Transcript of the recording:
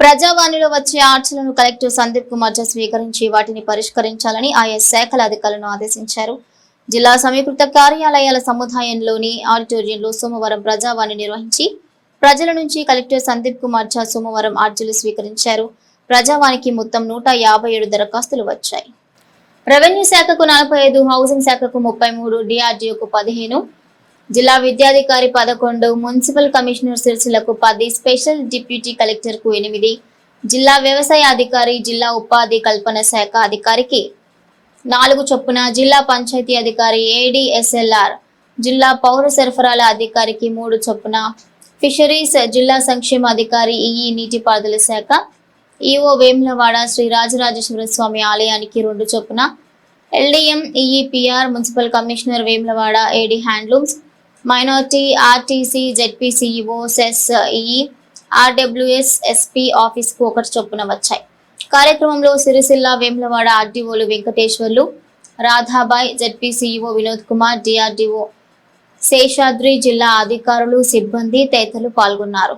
ప్రజావాణిలో వచ్చే ఆర్చలను కలెక్టర్ సందీప్ కుమార్ స్వీకరించి వాటిని పరిష్కరించాలని ఆయా శాఖల అధికారులను ఆదేశించారు. జిల్లా సమీకృత కార్యాలయాల సముదాయంలోని ఆడిటోరియంలో సోమవారం ప్రజావాణి నిర్వహించి ప్రజల నుంచి కలెక్టర్ సందీప్ కుమార్ ఝా సోమవారం ఆర్జీలు స్వీకరించారు. ప్రజావానికి మొత్తం నూట యాభై ఏడు దరఖాస్తులు వచ్చాయి. రెవెన్యూ శాఖకు నలభై ఐదు హౌసింగ్ శాఖకు ముప్పై మూడు డిఆర్డీఓకు పదిహేను జిల్లా విద్యాధికారి పదకొండు మున్సిపల్ కమిషనర్ సిరిసిలకు పది స్పెషల్ డిప్యూటీ కలెక్టర్కు ఎనిమిది. జిల్లా వ్యవసాయ అధికారి జిల్లా ఉపాధి కల్పన శాఖ అధికారికి నాలుగు చొప్పున జిల్లా పంచాయతీ అధికారి ఏడిఎస్ఎల్ఆర్ జిల్లా పౌర సరఫరాల అధికారికి మూడు చొప్పున ఫిషరీస్ జిల్లా సంక్షేమ అధికారి ఈఈ నీటిపారుదల శాఖ ఈఓ వేములవాడ శ్రీ రాజరాజేశ్వర స్వామి ఆలయానికి రెండు చొప్పున LDM EE PR municipal commissioner Vemulawada AD handlooms minority RTC ZP CEO CESS ఈ ఆర్డబ్ల్యూఎస్ ఎస్పీ ఆఫీస్కు ఒకటి చొప్పున వచ్చాయి. కార్యక్రమంలో Sircilla Vemulawada ఆర్డీఓలు Venkateshwarlu Radhabai ZP CEO Vinod Kumar DRDO Seshadri జిల్లా అధికారులు సిబ్బంది తదితరులు పాల్గొన్నారు.